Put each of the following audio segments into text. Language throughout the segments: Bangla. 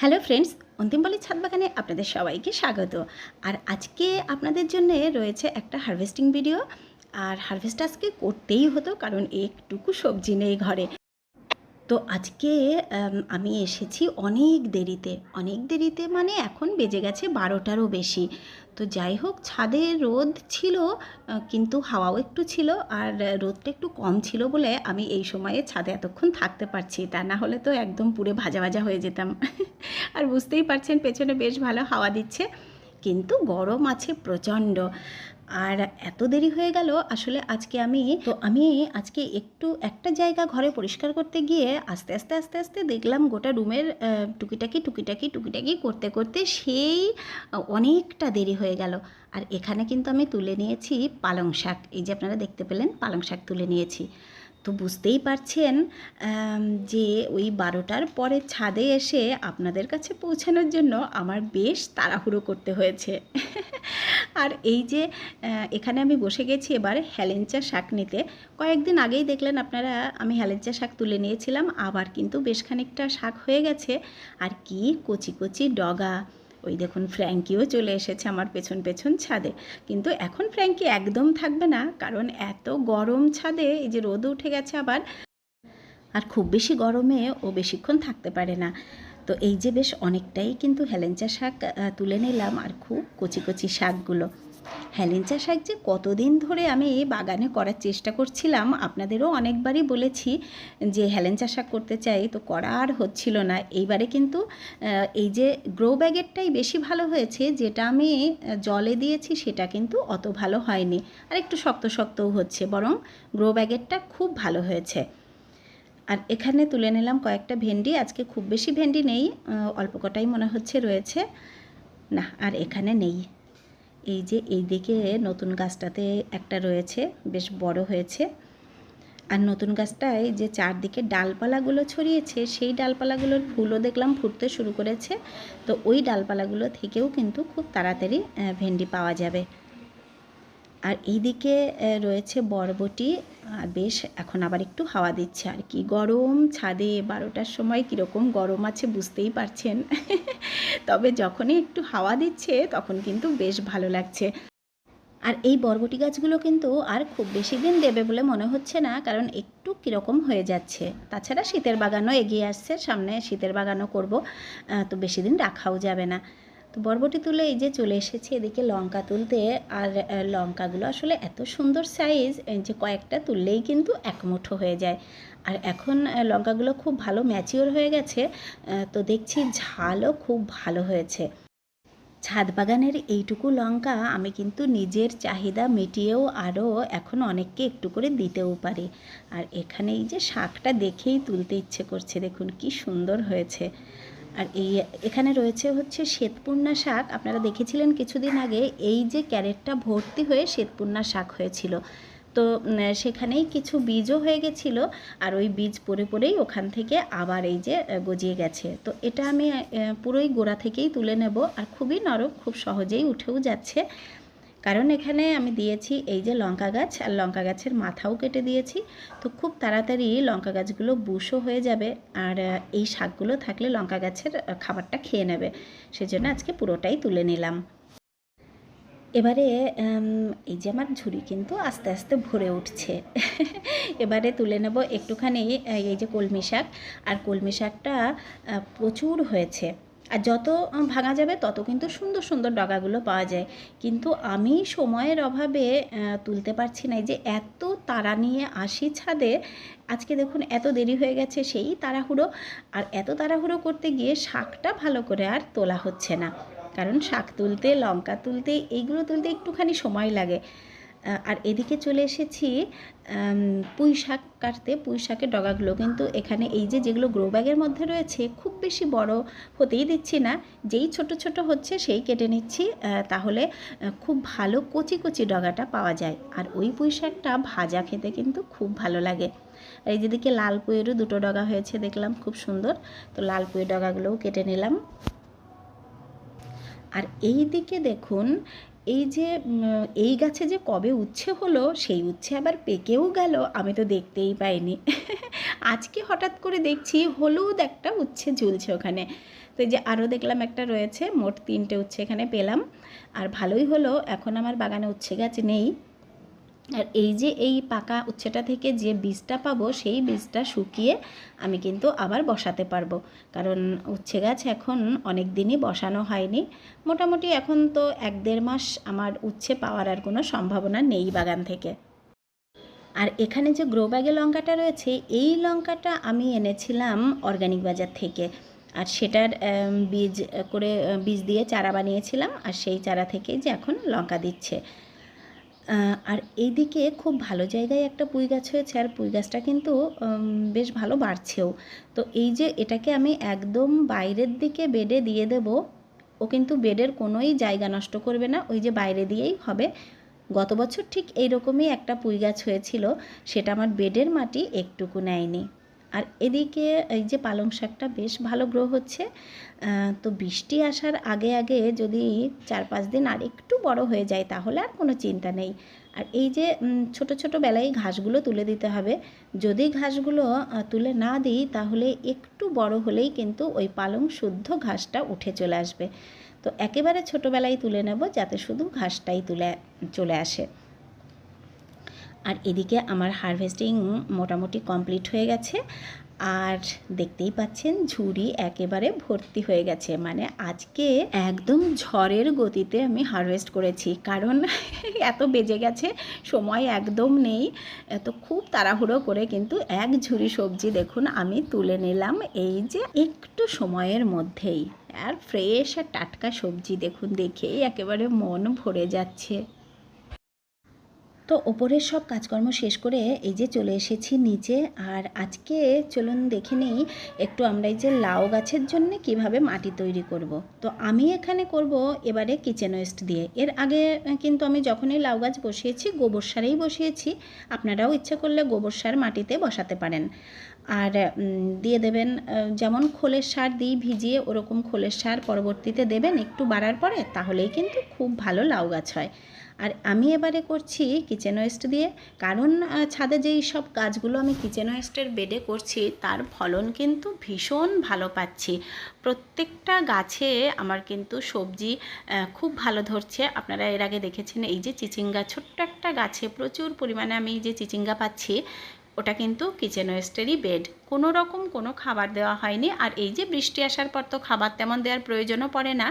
হ্যালো ফ্রেন্ডস অন্তিমবালি ছাদ বাগানে আপনাদের সবাইকে স্বাগত। আর আজকে আপনাদের জন্য রয়েছে একটা হারভেস্টিং ভিডিও। আর হারভেস্ট আজকে করতেই হতো, কারণ একটুকু সবজি নেই ঘরে। তো আজকে আমি এসেছি অনেক দেরিতে। অনেক দেরিতে মানে এখন বেজে গেছে বারোটারও বেশি। তো যাই হোক, ছাদে রোদ ছিল কিন্তু হাওয়াও একটু ছিল আর রোদটা একটু কম ছিল বলে আমি এই সময়ে ছাদে এতক্ষণ থাকতে পারছি। তা না হলে তো একদম পুরে ভাজা ভাজা হয়ে যেতাম। আর বুঝতেই পারছেন, পেছনে বেশ ভালো হাওয়া দিচ্ছে। কিন্তু গরম আছে প্রচণ্ড। আর এত দেরি হয়ে গেল, আসলে আজকে আমি, তো আমি আজকে একটু একটা জায়গা ঘরে পরিষ্কার করতে গিয়ে আস্তে আস্তে আস্তে আস্তে দেখলাম গোটা রুমের টুকিটাকি টুকিটাকি টুকিটাকি করতে করতে সেই অনেকটা দেরি হয়ে গেল। আর এখানে কিন্তু আমি তুলে নিয়েছি পালং শাক। এই যে আপনারা দেখতে পেলেন, পালং শাক তুলে নিয়েছি। তো বুঝতেই পারছেন যে ওই বারোটার পরে ছাদে এসে আপনাদের কাছে পৌঁছানোর জন্য আমার বেশ তাড়াহুড়ো করতে হয়েছে। আর এই যে এখানে আমি বসে গেছি এবার হ্যালেঞ্চা শাক নিতে। কয়েকদিন আগেই দেখলেন আপনারা, আমি হেলেঞ্চা শাক তুলে নিয়েছিলাম, আবার কিন্তু বেশ খানিকটা শাক হয়ে গেছে। আর কি কচি কচি ডগা, ওই দেখুন ফ্র্যাঙ্কিও চলে এসেছে আমার পেছন পেছন ছাদে। কিন্তু এখন ফ্র্যাঙ্কি একদম থাকবে না, কারণ এত গরম ছাদে, এই যে রোদ উঠে গেছে আবার। আর খুব বেশি গরমে ও বেশিক্ষণ থাকতে পারে না। তো এই যে বেশ অনেকটাই কিন্তু হেলেঞ্চা শাক তুলে নিলাম আর খুব কচি কচি শাকগুলো। হেলেঞ্চা শাক যে কতদিন ধরে আমি এই বাগানে করার চেষ্টা করছিলাম, আপনাদেরও অনেকবারই বলেছি যে হেলেঞ্চা শাক করতে চাই, তো করা আর হচ্ছিল না। এইবারে কিন্তু এই যে গ্রো ব্যাগেরটাই বেশি ভালো হয়েছে, যেটা আমি জলে দিয়েছি, সেটা কিন্তু অত ভালো হয়নি। আর একটু শক্ত শক্তও হচ্ছে, বরং গ্রো ব্যাগেরটা খুব ভালো হয়েছে। আর এখানে তুলে নিলাম কয়েকটা ভেন্ডি, আজকে খুব বেশি ভেন্ডি নেই অল্প কটাই মনে হচ্ছে রয়েছে। না, আর এখানে নেই। এই যে এই দিকে নতুন গাছটাতে একটা রয়েছে, বেশ বড় হয়েছে। আর নতুন গাছটায় যে চারদিকে ডালপালাগুলো ছড়িয়েছে, সেই ডালপালাগুলোর ফুলও দেখলাম ফুটতে শুরু করেছে। তো ওই ডালপালাগুলো থেকেও কিন্তু খুব তাড়াতাড়ি ভেন্ডি পাওয়া যাবে। আর এইদিকে রয়েছে বরবটি। আর বেশ, এখন আবার একটু হাওয়া দিচ্ছে আর কি। গরম ছাদে বারোটার সময় কীরকম গরম আছে বুঝতেই পারছেন। তবে যখনই একটু হাওয়া দিচ্ছে, তখন কিন্তু বেশ ভালো লাগছে। আর এই বরবটি গাছগুলো কিন্তু আর খুব বেশি দিন দেবে বলে মনে হচ্ছে না, কারণ একটু কীরকম হয়ে যাচ্ছে। তাছাড়া শীতের বাগানও এগিয়ে আসছে, সামনে শীতের বাগানও করব। তো বেশি দিন রাখাও যাবে না। তো বরবটি তুলে এই যে চলে এসেছি এদিকে লঙ্কা তুলতে। আর লঙ্কাগুলো আসলে এত সুন্দর সাইজ যে কয়েকটা তুললেই কিন্তু এক মুঠো হয়ে যায়। আর এখন লঙ্কাগুলো খুব ভালো ম্যাচিওর হয়ে গেছে তো দেখছি ঝালও খুব ভালো হয়েছে। ছাদ বাগানের এইটুকু লঙ্কা আমি কিন্তু নিজের চাহিদা মিটিয়েও আরও এখন অনেককে একটু করে দিতেও পারি। আর এখানে এই যে শাকটা দেখেই তুলতে ইচ্ছে করছে, দেখুন কি সুন্দর হয়েছে। আর এই এখানে রয়েছে হচ্ছে শ্বেতপূর্ণা শাক। আপনারা দেখেছিলেন কিছুদিন আগে এই যে ক্যারেটটা ভর্তি হয়ে শ্বেতপূর্ণা শাক হয়েছিল। তো সেখানেই কিছু বীজও হয়ে গেছিল আর ওই বীজ পরে পরেই ওখান থেকে আবার এই যে গজিয়ে গেছে। তো এটা আমি পুরোই গোড়া থেকেই তুলে নেব। আর খুবই নরম, খুব সহজেই উঠেও যাচ্ছে। কারণ এখানে আমি দিয়েছি এই যে লঙ্কা গাছ, আর লঙ্কা গাছের মাথাও কেটে দিয়েছি। তো খুব তাড়াতাড়ি লঙ্কা গাছগুলো বুশও হয়ে যাবে, আর এই শাকগুলো থাকলে লঙ্কা গাছের খাবারটা খেয়ে নেবে। সেজন্য আজকে পুরোটাই তুলে নিলাম। এবারে এই যে আমার ঝুড়ি কিন্তু আস্তে আস্তে ভরে উঠছে। এবারে তুলে নেব একটুখানি, এই যে কলমি শাক। আর কলমি শাকটা প্রচুর হয়েছে। আর যত ভাঙা যাবে তত কিন্তু সুন্দর সুন্দর ডগাগুলো পাওয়া যায়। কিন্তু আমি সময়ের অভাবে তুলতে পারছি না যে এত তারা নিয়ে আসি ছাদে, আজকে দেখুন এত দেরি হয়ে গেছে সেই তাড়াহুড়ো। আর এত তাড়াহুড়ো করতে গিয়ে শাকটা ভালো করে আর তোলা হচ্ছে না। কারণ শাক তুলতে, লঙ্কা তুলতে এইগুলো তুলতে একটুখানি সময় লাগে। আর এদিকে চলে এসেছি পুঁই শাক কাটতে, পুঁই শাকের ডগাগুলো। কিন্তু এখানে এই যে যেগুলো গ্রো ব্যাগের মধ্যে রয়েছে, খুব বেশি বড় হতেই দিচ্ছি না। যেই ছোট ছোট হচ্ছে সেই কেটে নিচ্ছি তাহলে খুব ভালো কচি কচি ডগাটা পাওয়া যায়। আর ওই পুঁই শাকটা ভাজা খেতে কিন্তু খুব ভালো লাগে। আর এই যেদিকে লাল পুঁয়েরও দুটো ডগা হয়েছে, দেখলাম খুব সুন্দর। তো লাল পুঁয়ের ডগাগুলোও কেটে নিলাম। আর এই দিকে দেখুন এই যে এই গাছে যে কবে উচ্ছে হলো, সেই উচ্ছে আবার পেকেও গেল, আমি তো দেখতেই পাইনি। আজকে হঠাৎ করে দেখছি হলুদ একটা উচ্ছে ঝুলছে ওখানে। তো এই যে আরও দেখলাম একটা রয়েছে, মোট তিনটে উচ্ছে এখানে পেলাম। আর ভালোই হলো, এখন আমার বাগানে উচ্ছে গাছ নেই। আর এই যে এই পাকা উচ্ছেটা থেকে যে বীজটা পাবো, সেই বীজটা শুকিয়ে আমি কিন্তু আবার বসাতে পারব। কারণ উচ্ছে গাছ এখন অনেক দিনই বসানো হয়নি। মোটামুটি এখন তো এক দেড় মাস আমার উচ্ছে পাওয়ার আর কোনো সম্ভাবনা নেই বাগান থেকে। আর এখানে যে গ্রো ব্যাগে লঙ্কাটা রয়েছে, এই লঙ্কাটা আমি এনেছিলাম অর্গানিক বাজার থেকে। আর সেটার বীজ করে বীজ দিয়ে চারা বানিয়েছিলাম। আর সেই চারা থেকে যে এখন লঙ্কা দিচ্ছে। আর এইদিকে খুব ভালো জায়গায় একটা পুঁই গাছ হয়েছে, আর পুঁই গাছটা কিন্তু বেশ ভালো বাড়ছেও। তো এই যে এটাকে আমি একদম বাইরের দিকে বেডে দিয়ে দেব, ও কিন্তু বেডের কোনোই জায়গা নষ্ট করবে না, ওই যে বাইরে দিয়েই হবে। গত বছর ঠিক এইরকমই একটা পুঁই গাছ হয়েছিল, সেটা আমার বেডের মাটি একটুকু নেয়নি। আর এদিকে এই যে পালং শাকটা বেশ ভালো গ্রো হচ্ছে তো বৃষ্টি আসার আগে আগে যদি চার পাঁচ দিন আর একটু বড় হয়ে যায় তাহলে আর কোনো চিন্তা নেই। আর এই যে ছোট ছোট বেলায় ঘাসগুলো তুলে দিতে হবে, যদি ঘাসগুলো তুলে না দিই তাহলে একটু বড় হলেই কিন্তু ওই পালং শুদ্ধ ঘাসটা উঠে চলে আসবে। তো একেবারে ছোটোবেলায় তুলে নেব যাতে শুধু ঘাসটাই তুলে, চলে আসে। আর এদিকে আমার হারভেস্টিং মোটামুটি কমপ্লিট হয়ে গেছে। আর দেখতেই পাচ্ছেন ঝুড়ি একেবারে ভর্তি হয়ে গেছে। মানে আজকে একদম ঝড়ের গতিতে আমি হারভেস্ট করেছি। কারণ এত বেজে গেছে, সময় একদম নেই। এত খুব তাড়াহুড়ো করে কিন্তু এক ঝুড়ি সবজি দেখুন আমি তুলে নিলাম এই যে একটু সময়ের মধ্যেই। আর ফ্রেশ আর টাটকা সবজি দেখুন দেখেই একেবারে মন ভরে যাচ্ছে। তো ওপরের সব কাজকর্ম শেষ করে এই যে চলে এসেছি নিচে। আর আজকে চলুন দেখে নিই, একটু আমরা এই যে লাউ গাছের জন্য কীভাবে মাটি তৈরি করব। তো আমি এখানে করব এবারে কিচেন ওয়েস্ট দিয়ে। এর আগে কিন্তু আমি যখনই লাউ গাছ বসিয়েছি, গোবর সারেই বসিয়েছি। আপনারাও ইচ্ছে করলে গোবর সার মাটিতে বসাতে পারেন। আর দিয়ে দেবেন যেমন খোলের সার দিই, ভিজিয়ে ওরকম খোলের সার পরবর্তীতে দেবেন একটু বাড়ার পরে, তাহলেই কিন্তু খুব ভালো লাউ গাছ হয়। আর আমি এবারে করছি কিচেন ওয়েস্ট দিয়ে। কারণ ছাদে যেই সব কাজগুলো আমি কিচেন ওয়েস্টের বেডে করছি, তার ফলন কিন্তু ভীষণ ভালো পাচ্ছি। প্রত্যেকটা গাছে আমার কিন্তু সবজি খুব ভালো ধরছে। আপনারা এর আগে দেখেছেন এই যে চিচিঙ্গা, ছোট্ট একটা গাছে প্রচুর পরিমাণে আমি যে চিচিঙ্গা পাচ্ছি, ওটা কিন্তু কিচেন ওয়েস্টেরই বেড কোনো রকম কোনো খাবার দেওয়া হয়নি। আর এই যে বৃষ্টি আসার পর তো খাবার তেমন দেওয়ার প্রয়োজনও পড়ে না।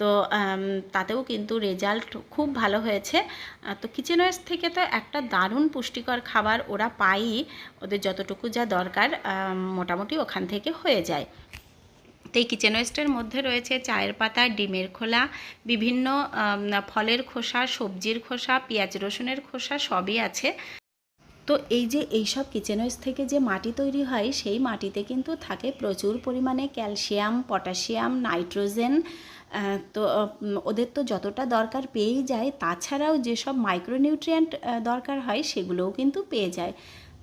তো তাতেও কিন্তু রেজাল্ট খুব ভালো হয়েছে। তো কিচেন ওয়েস্ট থেকে তো একটা দারুণ পুষ্টিকর খাবার ওরা পায়ই। ওদের যতটুকু যা দরকার মোটামুটি ওখান থেকে হয়ে যায়। তো এই কিচেন ওয়েস্টের মধ্যে রয়েছে চায়ের পাতা, ডিমের খোলা, বিভিন্ন ফলের খোসা, সবজির খোসা, পেঁয়াজ রসুনের খোসা সবই আছে। তো এই যে এইসব কিচেন ওয়েস্ট থেকে যে মাটি তৈরি হয়, সেই মাটিতে কিন্তু থাকে প্রচুর পরিমাণে ক্যালসিয়াম, পটাশিয়াম, নাইট্রোজেন তো ওদের তো যতটা দরকার পেয়েই যায়, তাছাড়াও যেসব মাইক্রোনিউট্রিয়েন্ট দরকার হয় সেগুলোও কিন্তু পেয়ে যায়।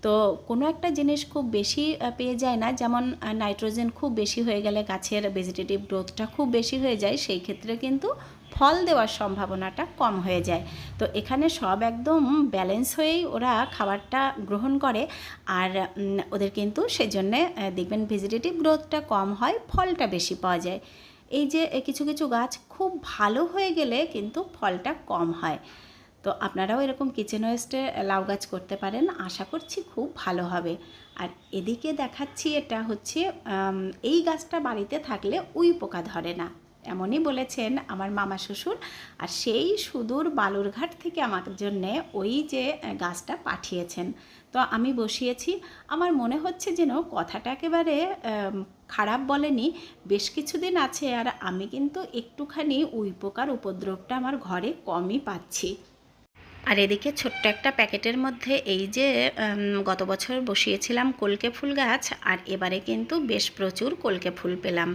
তো, কোনো একটা জিনিস খুব বেশি পেয়ে যায় না, যেমন নাইট্রোজেন খুব বেশি হয়ে গেলে গাছের ভেজিটেটিভ গ্রোথটা খুব বেশি হয়ে যায়, সেই ক্ষেত্রে কিন্তু ফল দেওয়ার সম্ভাবনাটা কম হয়ে যায়। তো, এখানে সব একদম ব্যালেন্স হয়েই ওরা খাবারটা গ্রহণ করে, আর ওদের কিন্তু সেজন্যে দেখবেন ভেজিটেটিভ গ্রোথটা কম হয়, ফলটা বেশি পাওয়া যায়। এই যে কিছু কিছু গাছ খুব ভালো হয়ে গেলে কিন্তু ফলটা কম হয়। তো আপনারাও এরকম কিচেন ওয়েস্টে লাউ গাছ করতে পারেন, আশা করছি খুব ভালো হবে। আর এদিকে দেখাচ্ছি এটা হচ্ছে এই গাছটা বাড়িতে থাকলে উই পোকা ধরে না। এমনই বলেছেন আমার মামা শ্বশুর। আর সেই সুদূর বালুরঘাট থেকে আমার জন্যে ওই যে গাছটা পাঠিয়েছেন। তো আমি বসিয়েছি। আমার মনে হচ্ছে যেন কথাটা একেবারে খারাপ বলেনি, বেশ কিছুদিন আছে আর আমি কিন্তু একটুখানি উই পোকার উপদ্রবটা আমার ঘরে কমই পাচ্ছি। আর এদিকে ছোট্ট একটা প্যাকেটের মধ্যে এই যে গত বছর বসিয়েছিলাম কলকে ফুল গাছ আর এবারে কিন্তু বেশ প্রচুর কলকে ফুল পেলাম।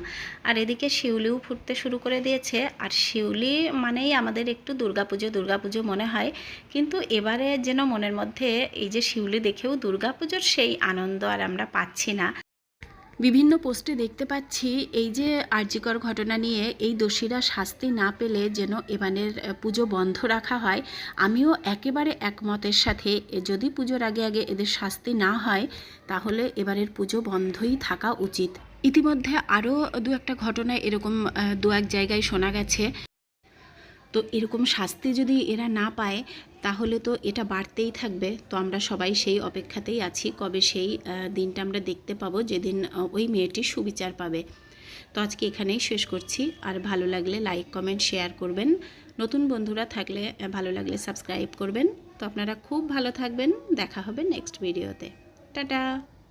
আর এদিকে শিউলিও ফুটতে শুরু করে দিয়েছে। আর শিউলি মানেই আমাদের একটু দুর্গাপুজো দুর্গাপুজো মনে হয়। কিন্তু এবারে যেন মনের মধ্যে এই যে শিউলি দেখেও দুর্গাপুজোর সেই আনন্দ আর আমরা পাচ্ছি না। বিভিন্ন পোস্টে দেখতে পাচ্ছি এই যে আর্যিকর ঘটনা নিয়ে এই দোষীরা শাস্তি না পেলে যেন এবারের পুজো বন্ধ রাখা হয়, আমিও একেবারে একমতের সাথে যদি পুজোর আগে আগে এদের শাস্তি না হয়, তাহলে এবারের পুজো বন্ধই থাকা উচিত। ইতিমধ্যে আরও দু একটা ঘটনা এরকম দু এক জায়গায় শোনা গেছে। তো এরকম শাস্তি যদি এরা না পায় তাহলে তো এটা বাড়তেই থাকবে। তো আমরা সবাই সেই অপেক্ষাতেই আছি। কবে সেই দিনটা আমরা দেখতে পাবো যেদিন ওই মেয়েটি সুবিচার পাবে। তো আজকে এখানেই শেষ করছি। আর ভালো লাগলে লাইক, কমেন্ট, শেয়ার করবেন। নতুন বন্ধুরা থাকলে ভালো লাগলে সাবস্ক্রাইব করবেন। তো আপনারা খুব ভালো থাকবেন। দেখা হবে নেক্সট ভিডিওতে। টাটা!